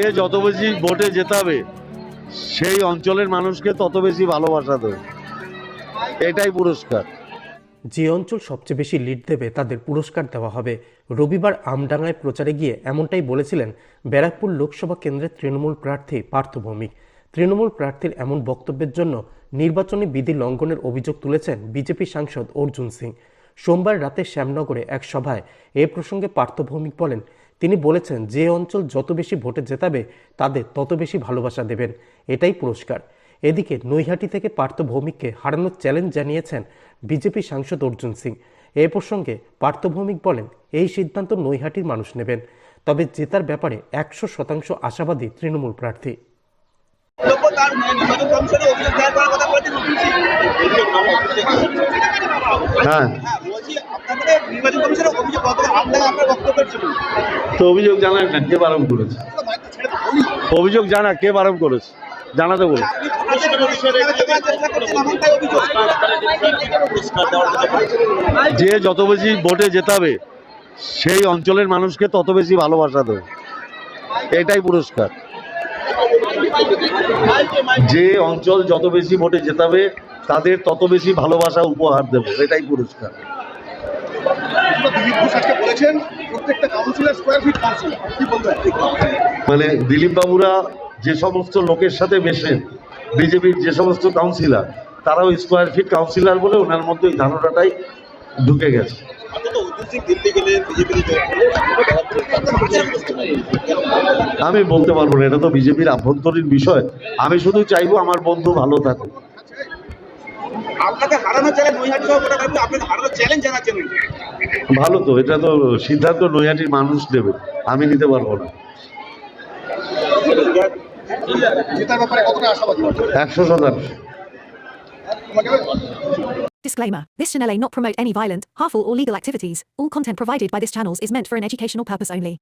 যে যত বেশি ভোটে জেতাবে সেই অঞ্চলের মানুষকে তত বেশি ভালোবাসা দেবে। এটাই পুরস্কার। যে অঞ্চল সবচেয়ে বেশি লিড দেবে, তাদের পুরস্কার দেওয়া হবে। রবিবার আমডাঙ্গায় প্রচারে গিয়ে এমনটাই বলেছিলেন ব্যারাকপুর লোকসভা কেন্দ্রের তৃণমূল প্রার্থী পার্থ ভৌমিক। তৃণমূল প্রার্থীর এমন বক্তব্যের জন্য নির্বাচনী বিধি লঙ্ঘনের অভিযোগ তুলেছেন বিজেপি সাংসদ অর্জুন সিং। সোমবার রাতে শ্যামনগরে এক সভায় এ প্রসঙ্গে পার্থ ভৌমিক বলেন তিনি বলেছেন, যে অঞ্চল যত বেশি ভোটে জেতাবে, তাদের তত বেশি ভালোবাসা দেবেন। এটাই পুরস্কার। এদিকে নৈহাটি থেকে পার্থ ভৌমিককে হারানোর চ্যালেঞ্জ জানিয়েছেন বিজেপি সাংসদ অর্জুন সিং। এ প্রসঙ্গে পার্থ ভৌমিক বলেন, এই সিদ্ধান্ত নৈহাটির মানুষ নেবেন, তবে জেতার ব্যাপারে একশো শতাংশ আশাবাদী তৃণমূল প্রার্থী। হ্যাঁ। তো অভিযোগ জানাক না কে বারণ করেছে? অভিযোগ জানা কে বারণ করেছে? জানাতে যে যত বেশি ভোটে জেতাবে সেই অঞ্চলের মানুষকে তত বেশি ভালোবাসা দেবে। এটাই পুরস্কার। যে অঞ্চল যত বেশি ভোটে জেতাবে তাদের তত বেশি ভালোবাসা উপহার দেবো। এটাই পুরস্কার। দিলীপ ঘোষ আজকে বলেছেন প্রত্যেকটা কাউন্সিলর স্কোয়ার ফিট কাউন্সিলর কি বলবেন? মানে দিলীপ বাবুরা যে সমস্ত লোকের সাথে মেশেন বিজেপির যে সমস্ত কাউন্সিলর তারাও স্কোয়ার ফিট কাউন্সিলর বলে ওনার মধ্যে ওই ধারণাটাই ঢুকে গেছে। আমি বলতে পারব না এটা তো বিজেপির আভ্যন্তরীণ বিষয়। আমি শুধু চাইব আমার বন্ধু ভালো থাকুক। আপনাকে হারানোর চ্যালেঞ্জ নৈহাটি সহ গোটা রাজ্যে আপনাকে হারানোর চ্যালেঞ্জ জানাচ্ছেন ভালো তো এটা তো সিদ্ধান্ত নৈহাটির মানুষ নেবে আমি নিতে পারবো না জেতার ব্যাপারে কতটা আশাবাদী একশো শতাংশ Disclaimer This channel may not promote any violent, harmful, or legal activities. All content provided by this channel is meant for an educational purpose only.